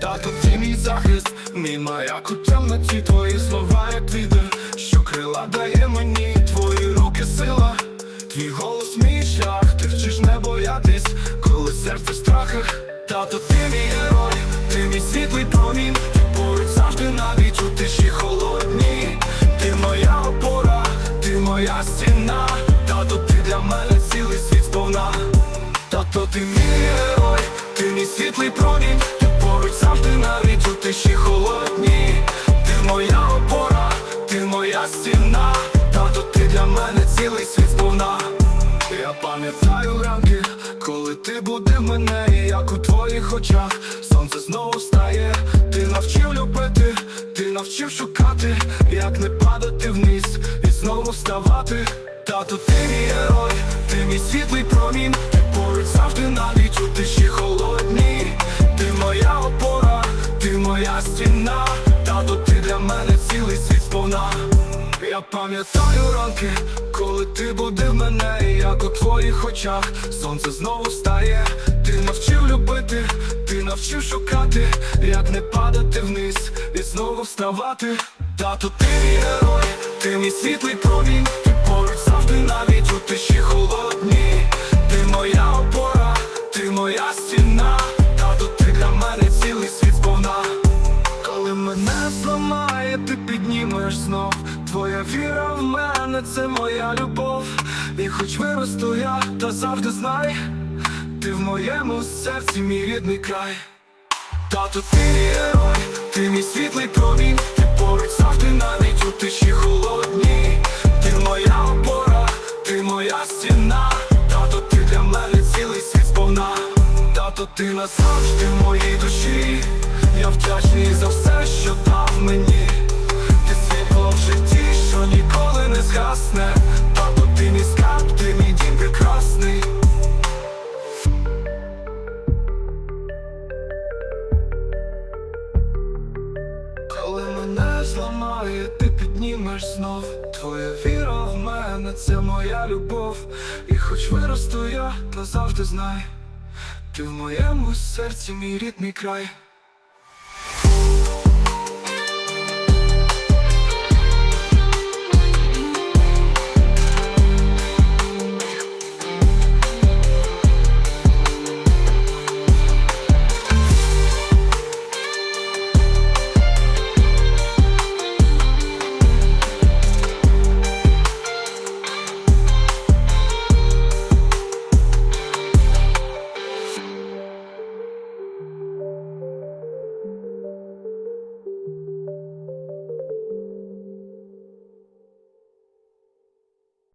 Тато, ти мій захист, мій маяк. У темноті твої слова, як вітер, що крила дає мені твої руки сила, твій голос мій шлях, ти вчиш не боятись, коли серце в страхах. Тато, ти мій герой, ти мій світлий промінь, ти поруч завжди навіть у тиші тиші холодні. Ти моя опора, ти моя стіна, тато, ти для мене цілий світ сповна. Я пам'ятаю ранки, коли ти будив мене, і як у твоїх очах сонце знову встає. Ти навчив любити, ти навчив шукати, як не падати вниз і знову вставати. Тато, ти мій герой, ти мій світлий промінь, моя стіна, тато, ти для мене цілий світ сповна. Я пам'ятаю ранки, коли ти будив мене, як у твоїх очах сонце знову встає. Ти навчив любити, ти навчив шукати, як не падати вниз і знову вставати. Тато, ти мій герой, ти мій світлий промінь, ти поруч завжди навіть у тиші холодні. Піднімеш знов. Твоя віра в мене, це моя любов. І хоч виросту я, та завжди знай Ти в моєму серці, мій рідний край. Тато, ти герой, ти мій світлий промінь. Ти поруч завжди навіть у тиші холодні Ти моя опора, ти моя стіна. Тато, ти для мене цілий світ сповна. Тато, ти назавжди в моїй душі. Я вдячний за все, що дав мені ніколи не ти мій скарб, ти мій дім прекрасний. Коли мене зламає, ти піднімеш знов. Твоя віра в мене, це моя любов. І хоч виросту я, назавжди знай. Ти в моєму серці, мій рідний край